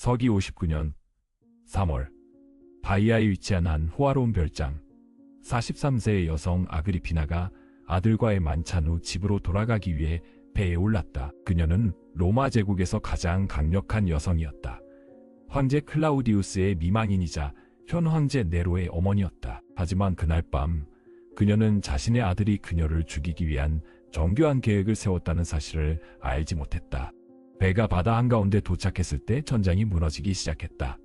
서기 59년 3월 바이아에 위치한 한 호화로운 별장 43세의 여성 아그리피나가 아들과의 만찬 후 집으로 돌아가기 위해 배에 올랐다. 그녀는 로마 제국에서 가장 강력한 여성이었다. 황제 클라우디우스의 미망인이자 현 황제 네로의 어머니였다. 하지만 그날 밤 그녀는 자신의 아들이 그녀를 죽이기 위한 정교한 계획을 세웠다는 사실을 알지 못했다. 배가 바다 한가운데 도착했을 때 천장이 무너지기 시작했다.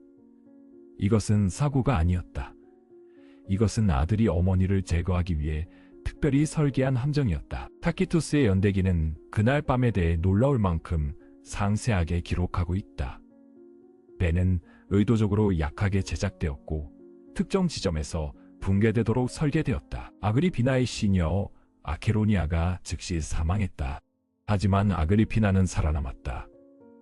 이것은 사고가 아니었다. 이것은 아들이 어머니를 제거하기 위해 특별히 설계한 함정이었다. 타키투스의 연대기는 그날 밤에 대해 놀라울 만큼 상세하게 기록하고 있다. 배는 의도적으로 약하게 제작되었고 특정 지점에서 붕괴되도록 설계되었다. 아그리피나의 시녀 아케로니아가 즉시 사망했다. 하지만 아그리피나는 살아남았다.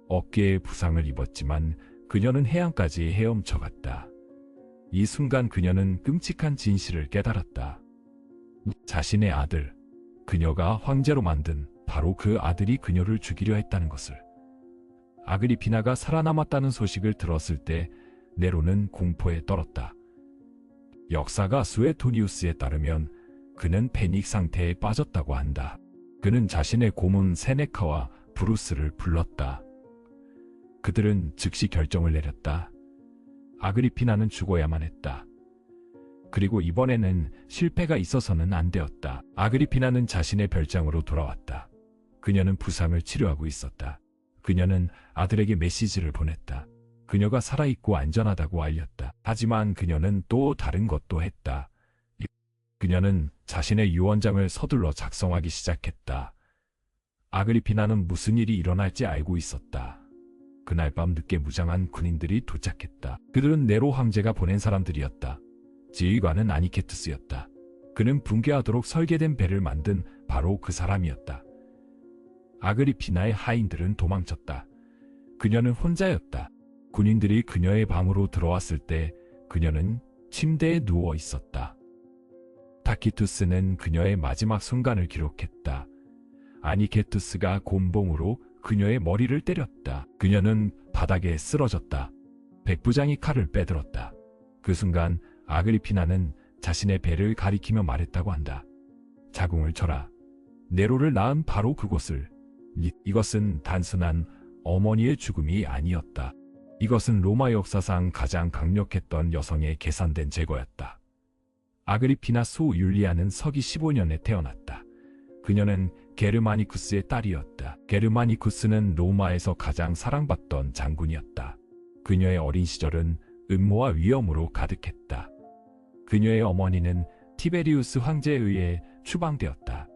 어깨에 부상을 입었지만 그녀는 해안까지 헤엄쳐 갔다. 이 순간 그녀는 끔찍한 진실을 깨달았다. 자신의 아들, 그녀가 황제로 만든 바로 그 아들이 그녀를 죽이려 했다는 것을. 아그리피나가 살아남았다는 소식을 들었을 때 네로는 공포에 떨었다. 역사가 수에토니우스에 따르면 그는 패닉 상태에 빠졌다고 한다. 그는 자신의 고문 세네카와 브루스를 불렀다. 그들은 즉시 결정을 내렸다. 아그리피나는 죽어야만 했다. 그리고 이번에는 실패가 있어서는 안 되었다. 아그리피나는 자신의 별장으로 돌아왔다. 그녀는 부상을 치료하고 있었다. 그녀는 아들에게 메시지를 보냈다. 그녀가 살아있고 안전하다고 알렸다. 하지만 그녀는 또 다른 것도 했다. 그녀는 자신의 유언장을 서둘러 작성하기 시작했다. 아그리피나는 무슨 일이 일어날지 알고 있었다. 그날 밤 늦게 무장한 군인들이 도착했다. 그들은 네로 황제가 보낸 사람들이었다. 지휘관은 아니케투스였다. 그는 붕괴하도록 설계된 배를 만든 바로 그 사람이었다. 아그리피나의 하인들은 도망쳤다. 그녀는 혼자였다. 군인들이 그녀의 방으로 들어왔을 때 그녀는 침대에 누워 있었다. 타키투스는 그녀의 마지막 순간을 기록했다. 아니케투스가 곤봉으로 그녀의 머리를 때렸다. 그녀는 바닥에 쓰러졌다. 백부장이 칼을 빼들었다. 그 순간 아그리피나는 자신의 배를 가리키며 말했다고 한다. 자궁을 쳐라. 네로를 낳은 바로 그곳을. 이, 이것은 단순한 어머니의 죽음이 아니었다. 이것은 로마 역사상 가장 강력했던 여성의 계산된 제거였다. 아그리피나 소 율리아는 서기 15년에 태어났다. 그녀는 게르마니쿠스의 딸이었다. 게르마니쿠스는 로마에서 가장 사랑받던 장군이었다. 그녀의 어린 시절은 음모와 위험으로 가득했다. 그녀의 어머니는 티베리우스 황제에 의해 추방되었다.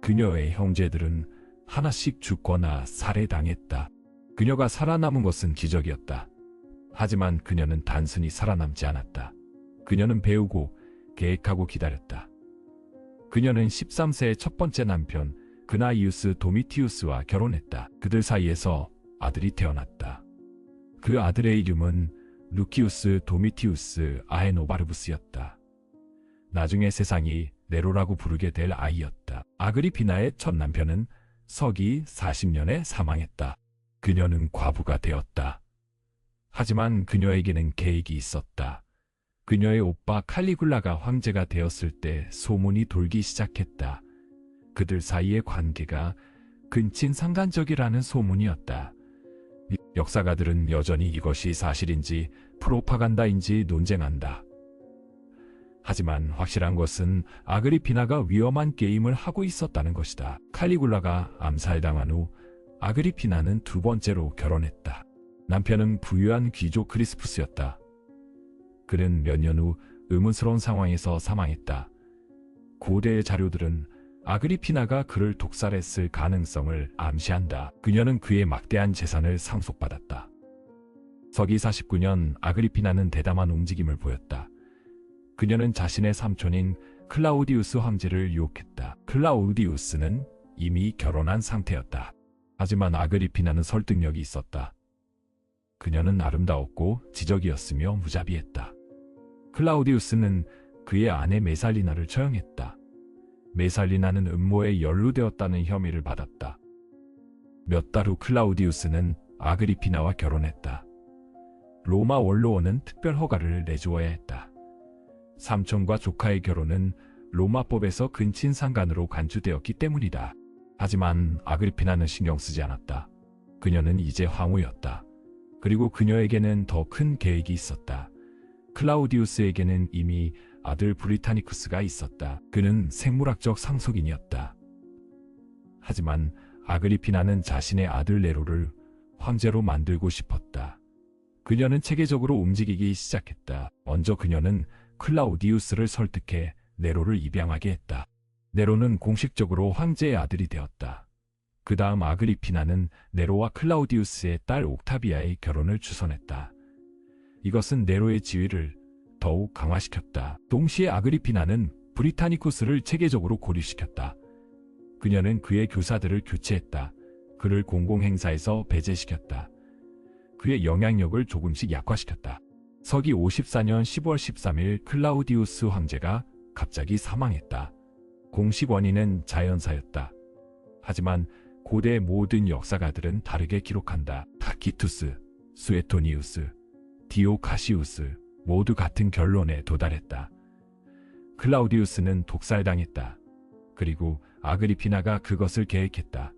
그녀의 형제들은 하나씩 죽거나 살해당했다. 그녀가 살아남은 것은 기적이었다. 하지만 그녀는 단순히 살아남지 않았다. 그녀는 배우고 계획하고 기다렸다. 그녀는 13세의 첫 번째 남편 그나이우스 도미티우스와 결혼했다. 그들 사이에서 아들이 태어났다. 그 아들의 이름은 루키우스 도미티우스 아에노바르부스였다. 나중에 세상이 네로라고 부르게 될 아이였다. 아그리피나의 첫 남편은 서기 40년에 사망했다. 그녀는 과부가 되었다. 하지만 그녀에게는 계획이 있었다. 그녀의 오빠 칼리굴라가 황제가 되었을 때 소문이 돌기 시작했다. 그들 사이의 관계가 근친상간적이라는 소문이었다. 역사가들은 여전히 이것이 사실인지 프로파간다인지 논쟁한다. 하지만 확실한 것은 아그리피나가 위험한 게임을 하고 있었다는 것이다. 칼리굴라가 암살당한 후 아그리피나는 두 번째로 결혼했다. 남편은 부유한 귀족 크리스푸스였다. 그는 몇 년 후 의문스러운 상황에서 사망했다. 고대의 자료들은 아그리피나가 그를 독살했을 가능성을 암시한다. 그녀는 그의 막대한 재산을 상속받았다. 서기 49년 아그리피나는 대담한 움직임을 보였다. 그녀는 자신의 삼촌인 클라우디우스 황제를 유혹했다. 클라우디우스는 이미 결혼한 상태였다. 하지만 아그리피나는 설득력이 있었다. 그녀는 아름다웠고 지적이었으며 무자비했다. 클라우디우스는 그의 아내 메살리나를 처형했다. 메살리나는 음모에 연루되었다는 혐의를 받았다. 몇 달 후 클라우디우스는 아그리피나와 결혼했다. 로마 원로원은 특별 허가를 내주어야 했다. 삼촌과 조카의 결혼은 로마법에서 근친 상간으로 간주되었기 때문이다. 하지만 아그리피나는 신경 쓰지 않았다. 그녀는 이제 황후였다. 그리고 그녀에게는 더 큰 계획이 있었다. 클라우디우스에게는 이미 아들 브리타니쿠스가 있었다. 그는 생물학적 상속인이었다. 하지만 아그리피나는 자신의 아들 네로를 황제로 만들고 싶었다. 그녀는 체계적으로 움직이기 시작했다. 먼저 그녀는 클라우디우스를 설득해 네로를 입양하게 했다. 네로는 공식적으로 황제의 아들이 되었다. 그 다음 아그리피나는 네로와 클라우디우스의 딸 옥타비아의 결혼을 주선했다. 이것은 네로의 지위를 더욱 강화시켰다. 동시에 아그리피나는 브리타니쿠스를 체계적으로 고립시켰다. 그녀는 그의 교사들을 교체했다. 그를 공공행사에서 배제시켰다. 그의 영향력을 조금씩 약화시켰다. 서기 54년 10월 13일 클라우디우스 황제가 갑자기 사망했다. 공식 원인은 자연사였다. 하지만 고대 모든 역사가들은 다르게 기록한다. 타키투스, 수에토니우스, 디오카시우스 모두 같은 결론에 도달했다. 클라우디우스는 독살당했다. 그리고 아그리피나가 그것을 계획했다.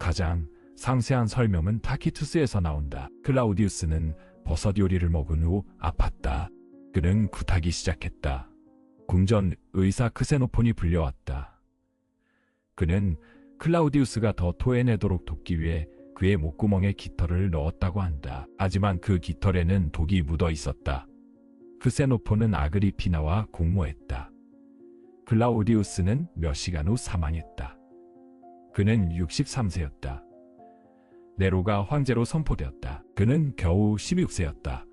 가장 상세한 설명은 타키투스에서 나온다. 클라우디우스는 버섯 요리를 먹은 후 아팠다. 그는 구타기 시작했다. 궁전 의사 크세노폰이 불려왔다. 그는 클라우디우스가 더 토해내도록 돕기 위해 그의 목구멍에 깃털을 넣었다고 한다. 하지만 그 깃털에는 독이 묻어 있었다. 크세노폰은 아그리피나와 공모했다. 클라우디우스는 몇 시간 후 사망했다. 그는 63세였다. 네로가 황제로 선포되었다. 그는 겨우 16세였다.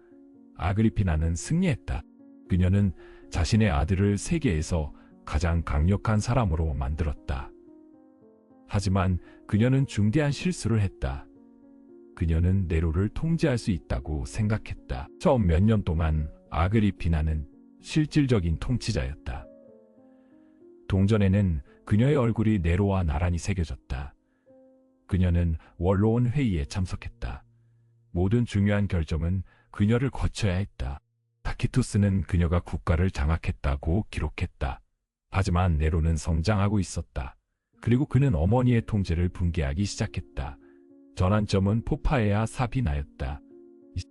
아그리피나는 승리했다. 그녀는 자신의 아들을 세계에서 가장 강력한 사람으로 만들었다. 하지만 그녀는 중대한 실수를 했다. 그녀는 네로를 통제할 수 있다고 생각했다. 처음 몇 년 동안 아그리피나는 실질적인 통치자였다. 동전에는 그녀의 얼굴이 네로와 나란히 새겨졌다. 그녀는 원로원 회의에 참석했다. 모든 중요한 결정은 그녀를 거쳐야 했다. 타키투스는 그녀가 국가를 장악했다고 기록했다. 하지만 네로는 성장하고 있었다. 그리고 그는 어머니의 통제를 붕괴하기 시작했다. 전환점은 포파에아 사비나였다.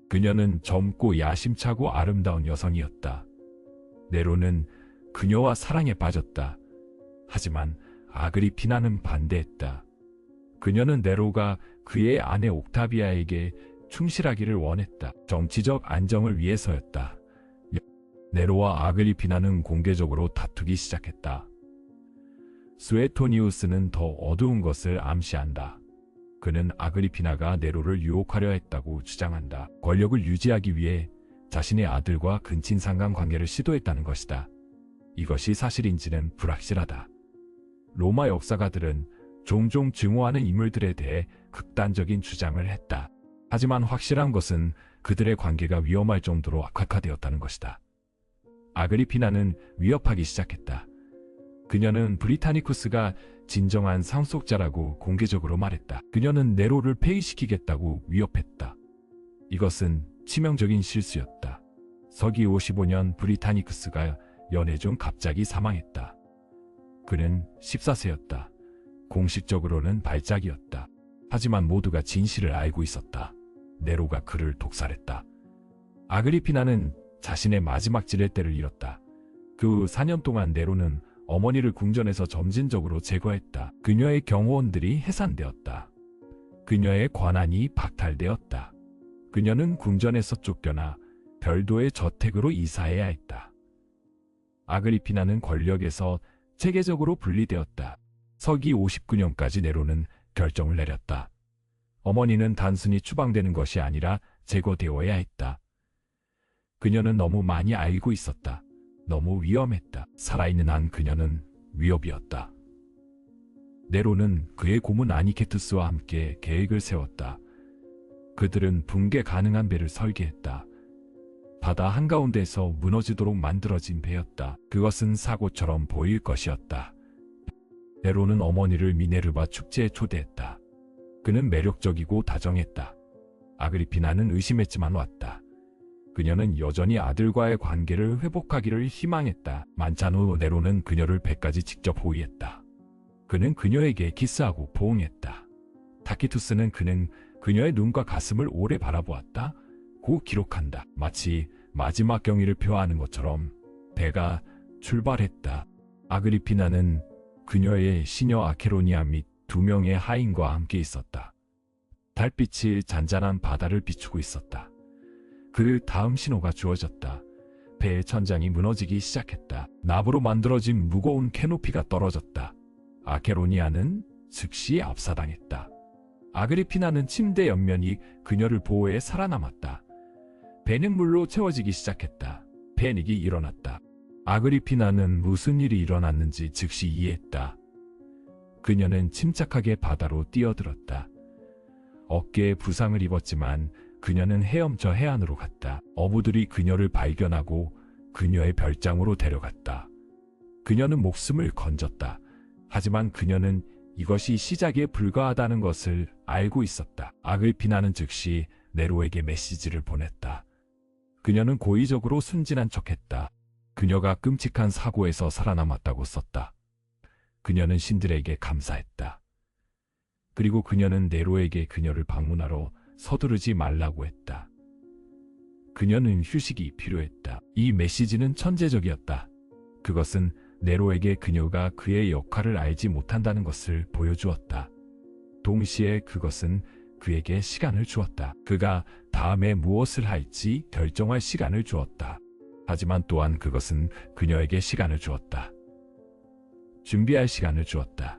그녀는 젊고 야심차고 아름다운 여성이었다. 네로는 그녀와 사랑에 빠졌다. 하지만 아그리피나는 반대했다. 그녀는 네로가 그의 아내 옥타비아에게 충실하기를 원했다. 정치적 안정을 위해서였다. 네로와 아그리피나는 공개적으로 다투기 시작했다. 스웨토니우스는 더 어두운 것을 암시한다. 그는 아그리피나가 네로를 유혹하려 했다고 주장한다. 권력을 유지하기 위해 자신의 아들과 근친 상간 관계를 시도했다는 것이다. 이것이 사실인지는 불확실하다. 로마 역사가들은 종종 증오하는 인물들에 대해 극단적인 주장을 했다. 하지만 확실한 것은 그들의 관계가 위험할 정도로 악화되었다는 것이다. 아그리피나는 위협하기 시작했다. 그녀는 브리타니쿠스가 진정한 상속자라고 공개적으로 말했다. 그녀는 네로를 폐위시키겠다고 위협했다. 이것은 치명적인 실수였다. 서기 55년 브리타니쿠스가 연애 중 갑자기 사망했다. 그는 14세였다. 공식적으로는 발작이었다. 하지만 모두가 진실을 알고 있었다. 네로가 그를 독살했다. 아그리피나는 자신의 마지막 지렛대를 잃었다. 그 후 4년 동안 네로는 어머니를 궁전에서 점진적으로 제거했다. 그녀의 경호원들이 해산되었다. 그녀의 권한이 박탈되었다. 그녀는 궁전에서 쫓겨나 별도의 저택으로 이사해야 했다. 아그리피나는 권력에서 체계적으로 분리되었다. 서기 59년까지 네로는 결정을 내렸다. 어머니는 단순히 추방되는 것이 아니라 제거되어야 했다. 그녀는 너무 많이 알고 있었다. 너무 위험했다. 살아있는 한 그녀는 위협이었다. 네로는 그의 고문 아니케투스와 함께 계획을 세웠다. 그들은 붕괴 가능한 배를 설계했다. 바다 한가운데서 무너지도록 만들어진 배였다. 그것은 사고처럼 보일 것이었다. 네로는 어머니를 미네르바 축제에 초대했다. 그는 매력적이고 다정했다. 아그리피나는 의심했지만 왔다. 그녀는 여전히 아들과의 관계를 회복하기를 희망했다. 만찬 후 네로는 그녀를 배까지 직접 호위했다. 그는 그녀에게 키스하고 포옹했다. 타키투스는 그는 그녀의 눈과 가슴을 오래 바라보았다. 고 기록한다. 마치 마지막 경의를 표하는 것처럼 배가 출발했다. 아그리피나는 그녀의 시녀 아케로니아 및 두 명의 하인과 함께 있었다. 달빛이 잔잔한 바다를 비추고 있었다. 그 다음 신호가 주어졌다. 배의 천장이 무너지기 시작했다. 나무로 만들어진 무거운 캐노피가 떨어졌다. 아케로니아는 즉시 압사당했다. 아그리피나는 침대 옆면이 그녀를 보호해 살아남았다. 배는 물로 채워지기 시작했다. 패닉이 일어났다. 아그리피나는 무슨 일이 일어났는지 즉시 이해했다. 그녀는 침착하게 바다로 뛰어들었다. 어깨에 부상을 입었지만 그녀는 헤엄쳐 해안으로 갔다. 어부들이 그녀를 발견하고 그녀의 별장으로 데려갔다. 그녀는 목숨을 건졌다. 하지만 그녀는 이것이 시작에 불과하다는 것을 알고 있었다. 아글피나는 즉시 네로에게 메시지를 보냈다. 그녀는 고의적으로 순진한 척했다. 그녀가 끔찍한 사고에서 살아남았다고 썼다. 그녀는 신들에게 감사했다. 그리고 그녀는 네로에게 그녀를 방문하러 서두르지 말라고 했다. 그녀는 휴식이 필요했다. 이 메시지는 천재적이었다. 그것은 네로에게 그녀가 그의 역할을 알지 못한다는 것을 보여주었다. 동시에 그것은 그에게 시간을 주었다. 그가 다음에 무엇을 할지 결정할 시간을 주었다. 하지만 또한 그것은 그녀에게 시간을 주었다. 준비할 시간을 주었다.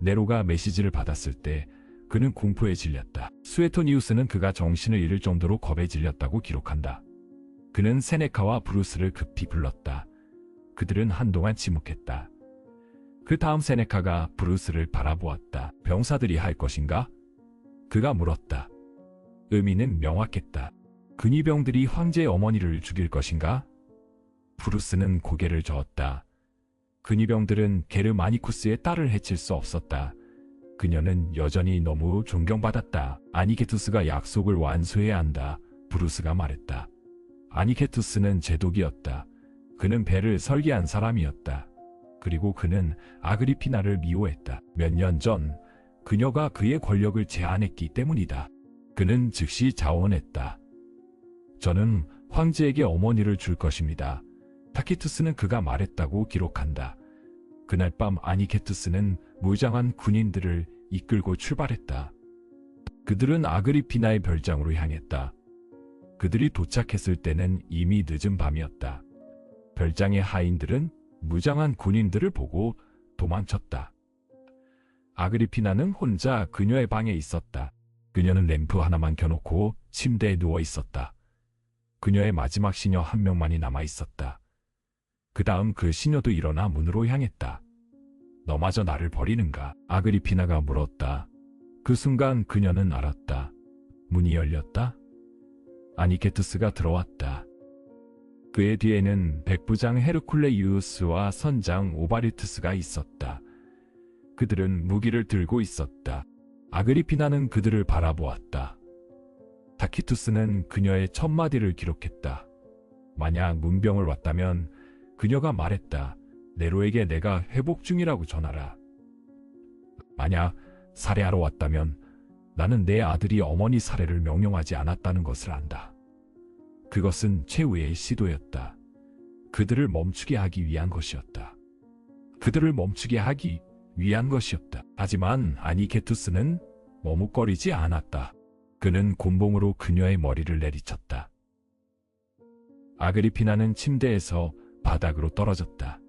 네로가 메시지를 받았을 때 그는 공포에 질렸다. 스웨토니우스는 그가 정신을 잃을 정도로 겁에 질렸다고 기록한다. 그는 세네카와 브루스를 급히 불렀다. 그들은 한동안 침묵했다. 그 다음 세네카가 브루스를 바라보았다. 병사들이 할 것인가? 그가 물었다. 의미는 명확했다. 근위병들이 황제의 어머니를 죽일 것인가? 브루스는 고개를 저었다. 근위병들은 게르마니쿠스의 딸을 해칠 수 없었다. 그녀는 여전히 너무 존경받았다. 아니케투스가 약속을 완수해야 한다. 브루스가 말했다. 아니케투스는 제독이었다. 그는 배를 설계한 사람이었다. 그리고 그는 아그리피나를 미워했다. 몇 년 전 그녀가 그의 권력을 제한했기 때문이다. 그는 즉시 자원했다. 저는 황제에게 어머니를 줄 것입니다. 타키투스는 그가 말했다고 기록한다. 그날 밤 아니케투스는 무장한 군인들을 이끌고 출발했다. 그들은 아그리피나의 별장으로 향했다. 그들이 도착했을 때는 이미 늦은 밤이었다. 별장의 하인들은 무장한 군인들을 보고 도망쳤다. 아그리피나는 혼자 그녀의 방에 있었다. 그녀는 램프 하나만 켜놓고 침대에 누워 있었다. 그녀의 마지막 시녀 한 명만이 남아 있었다. 그 다음 그 시녀도 일어나 문으로 향했다. 너마저 나를 버리는가? 아그리피나가 물었다. 그 순간 그녀는 알았다. 문이 열렸다. 아니케투스가 들어왔다. 그의 뒤에는 백부장 헤르쿨레이우스와 선장 오바리투스가 있었다. 그들은 무기를 들고 있었다. 아그리피나는 그들을 바라보았다. 타키투스는 그녀의 첫 마디를 기록했다. 만약 문병을 왔다면 그녀가 말했다. 네로에게 내가 회복 중이라고 전하라. 만약 살해하러 왔다면 나는 내 아들이 어머니 살해를 명령하지 않았다는 것을 안다. 그것은 최후의 시도였다. 그들을 멈추게 하기 위한 것이었다. 그들을 멈추게 하기 위한 것이었다. 하지만 아니케투스는 머뭇거리지 않았다. 그는 곤봉으로 그녀의 머리를 내리쳤다. 아그리피나는 침대에서 바닥으로 떨어졌다.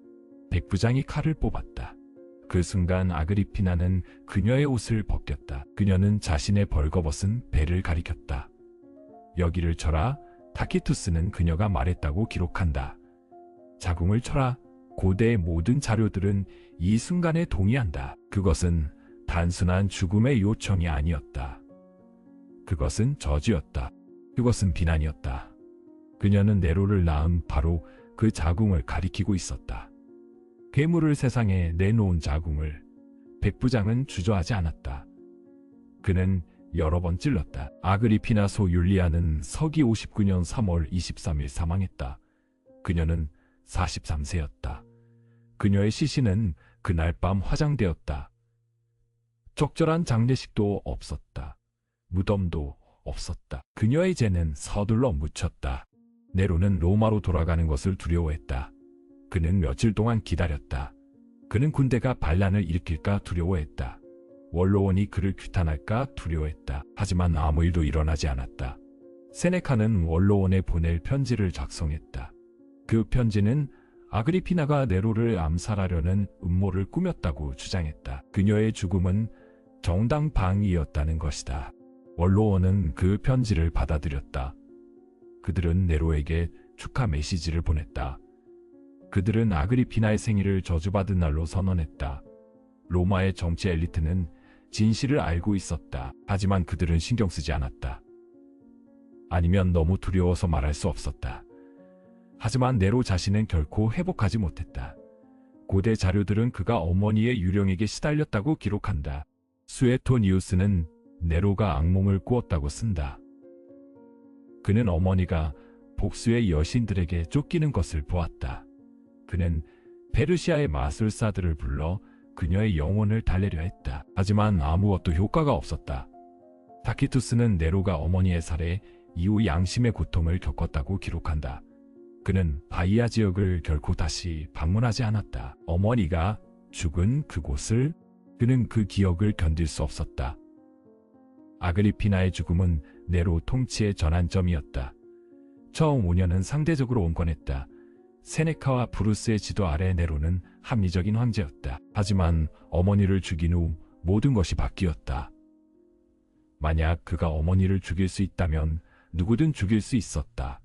백부장이 칼을 뽑았다. 그 순간 아그리피나는 그녀의 옷을 벗겼다. 그녀는 자신의 벌거벗은 배를 가리켰다. 여기를 쳐라. 타키투스는 그녀가 말했다고 기록한다. 자궁을 쳐라. 고대의 모든 자료들은 이 순간에 동의한다. 그것은 단순한 죽음의 요청이 아니었다. 그것은 저주였다. 그것은 비난이었다. 그녀는 네로를 낳은 바로 그 자궁을 가리키고 있었다. 괴물을 세상에 내놓은 자궁을 백부장은 주저하지 않았다. 그는 여러 번 찔렀다. 아그리피나 소 율리아는 서기 59년 3월 23일 사망했다. 그녀는 43세였다. 그녀의 시신은 그날 밤 화장되었다. 적절한 장례식도 없었다. 무덤도 없었다. 그녀의 죄는 서둘러 묻혔다. 네로는 로마로 돌아가는 것을 두려워했다. 그는 며칠 동안 기다렸다. 그는 군대가 반란을 일으킬까 두려워했다. 원로원이 그를 규탄할까 두려워했다. 하지만 아무 일도 일어나지 않았다. 세네카는 원로원에 보낼 편지를 작성했다. 그 편지는 아그리피나가 네로를 암살하려는 음모를 꾸몄다고 주장했다. 그녀의 죽음은 정당 방위였다는 것이다. 원로원은 그 편지를 받아들였다. 그들은 네로에게 축하 메시지를 보냈다. 그들은 아그리피나의 생일을 저주받은 날로 선언했다. 로마의 정치 엘리트는 진실을 알고 있었다. 하지만 그들은 신경 쓰지 않았다. 아니면 너무 두려워서 말할 수 없었다. 하지만 네로 자신은 결코 회복하지 못했다. 고대 자료들은 그가 어머니의 유령에게 시달렸다고 기록한다. 수에토니우스는 네로가 악몽을 꾸었다고 쓴다. 그는 어머니가 복수의 여신들에게 쫓기는 것을 보았다. 그는 페르시아의 마술사들을 불러 그녀의 영혼을 달래려 했다. 하지만 아무것도 효과가 없었다. 타키투스는 네로가 어머니의 살해 이후 양심의 고통을 겪었다고 기록한다. 그는 바이아 지역을 결코 다시 방문하지 않았다. 어머니가 죽은 그곳을 그는 그 기억을 견딜 수 없었다. 아그리피나의 죽음은 네로 통치의 전환점이었다. 처음 5년은 상대적으로 온건했다. 세네카와 브루스의 지도 아래 네로는 합리적인 황제였다. 하지만 어머니를 죽인 후 모든 것이 바뀌었다. 만약 그가 어머니를 죽일 수 있다면 누구든 죽일 수 있었다.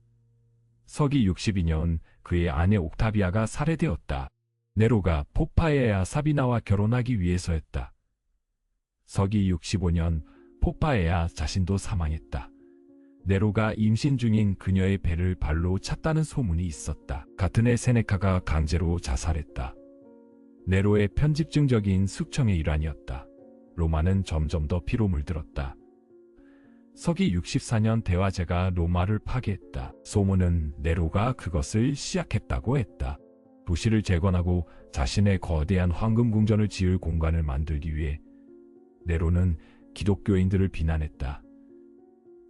서기 62년 그의 아내 옥타비아가 살해되었다. 네로가 포파에아 사비나와 결혼하기 위해서였다. 서기 65년 포파에아 자신도 사망했다. 네로가 임신 중인 그녀의 배를 발로 찼다는 소문이 있었다. 같은 해 세네카가 강제로 자살했다. 네로의 편집증적인 숙청의 일환이었다. 로마는 점점 더 피로 물들었다. 서기 64년 대화제가 로마를 파괴했다. 소문은 네로가 그것을 시작했다고 했다. 도시를 재건하고 자신의 거대한 황금 궁전을 지을 공간을 만들기 위해 네로는 기독교인들을 비난했다.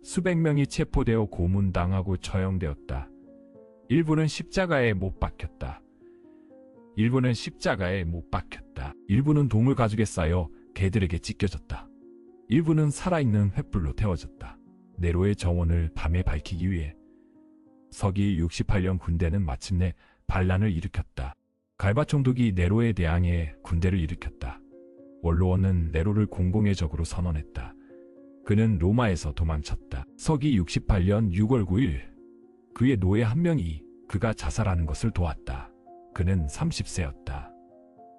수백 명이 체포되어 고문당하고 처형되었다. 일부는 십자가에 못 박혔다. 일부는 십자가에 못 박혔다. 일부는 동물 가죽에 쌓여 개들에게 찢겨졌다. 일부는 살아있는 횃불로 태워졌다. 네로의 정원을 밤에 밝히기 위해 서기 68년 군대는 마침내 반란을 일으켰다. 갈바 총독이 네로에 대항해 군대를 일으켰다. 원로원은 네로를 공공의 적으로 선언했다. 그는 로마에서 도망쳤다. 서기 68년 6월 9일 그의 노예 한 명이 그가 자살하는 것을 도왔다. 그는 30세였다.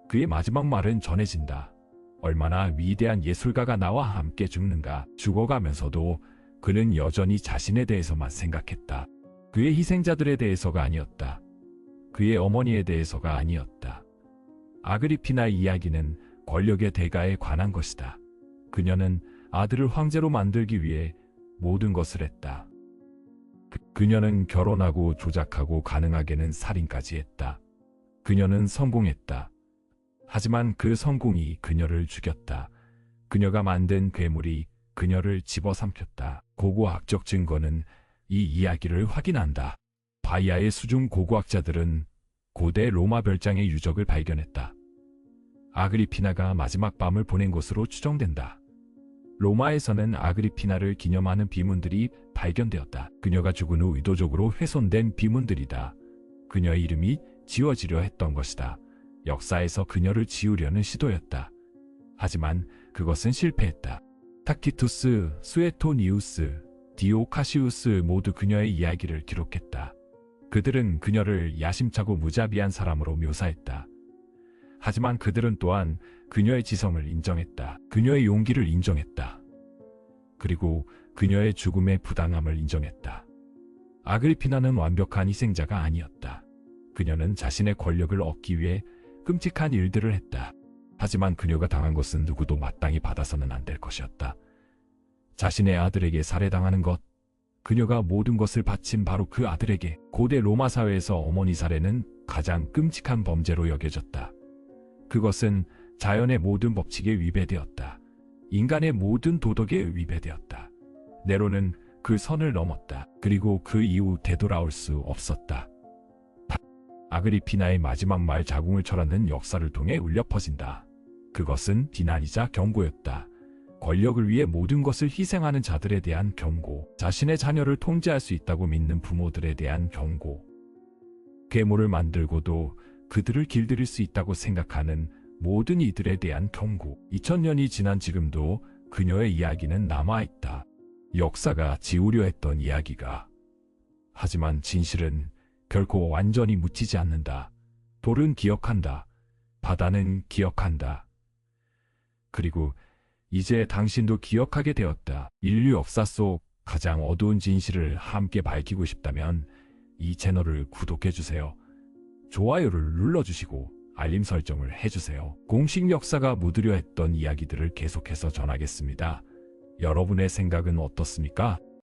그의 마지막 말은 전해진다. 얼마나 위대한 예술가가 나와 함께 죽는가. 죽어가면서도 그는 여전히 자신에 대해서만 생각했다. 그의 희생자들에 대해서가 아니었다. 그의 어머니에 대해서가 아니었다. 아그리피나 이야기는 권력의 대가에 관한 것이다. 그녀는 아들을 황제로 만들기 위해 모든 것을 했다. 그, 그녀는 결혼하고 조작하고 가능하게는 살인까지 했다. 그녀는 성공했다. 하지만 그 성공이 그녀를 죽였다. 그녀가 만든 괴물이 그녀를 집어삼켰다. 고고학적 증거는 이 이야기를 확인한다. 바이아의 수중 고고학자들은 고대 로마 별장의 유적을 발견했다. 아그리피나가 마지막 밤을 보낸 것으로 추정된다. 로마에서는 아그리피나를 기념하는 비문들이 발견되었다. 그녀가 죽은 후 의도적으로 훼손된 비문들이다. 그녀의 이름이 지워지려 했던 것이다. 역사에서 그녀를 지우려는 시도였다. 하지만 그것은 실패했다. 타키투스, 수에토니우스, 디오카시우스 모두 그녀의 이야기를 기록했다. 그들은 그녀를 야심차고 무자비한 사람으로 묘사했다. 하지만 그들은 또한 그녀의 지성을 인정했다. 그녀의 용기를 인정했다. 그리고 그녀의 죽음의 부당함을 인정했다. 아그리피나는 완벽한 희생자가 아니었다. 그녀는 자신의 권력을 얻기 위해 끔찍한 일들을 했다. 하지만 그녀가 당한 것은 누구도 마땅히 받아서는 안 될 것이었다. 자신의 아들에게 살해당하는 것. 그녀가 모든 것을 바친 바로 그 아들에게 고대 로마 사회에서 어머니 살해는 가장 끔찍한 범죄로 여겨졌다. 그것은 자연의 모든 법칙에 위배되었다. 인간의 모든 도덕에 위배되었다. 네로는 그 선을 넘었다. 그리고 그 이후 되돌아올 수 없었다. 아그리피나의 마지막 말 자궁을 철하는 역사를 통해 울려 퍼진다. 그것은 비난이자 경고였다. 권력을 위해 모든 것을 희생하는 자들에 대한 경고, 자신의 자녀를 통제할 수 있다고 믿는 부모들에 대한 경고, 괴물을 만들고도 그들을 길들일 수 있다고 생각하는 모든 이들에 대한 경고. 2000년이 지난 지금도 그녀의 이야기는 남아있다. 역사가 지우려 했던 이야기가. 하지만 진실은 결코 완전히 묻히지 않는다. 돌은 기억한다. 바다는 기억한다. 그리고 이제 당신도 기억하게 되었다. 인류 역사 속 가장 어두운 진실을 함께 밝히고 싶다면 이 채널을 구독해주세요. 좋아요를 눌러주시고 알림 설정을 해주세요. 공식 역사가 묻으려 했던 이야기들을 계속해서 전하겠습니다. 여러분의 생각은 어떻습니까?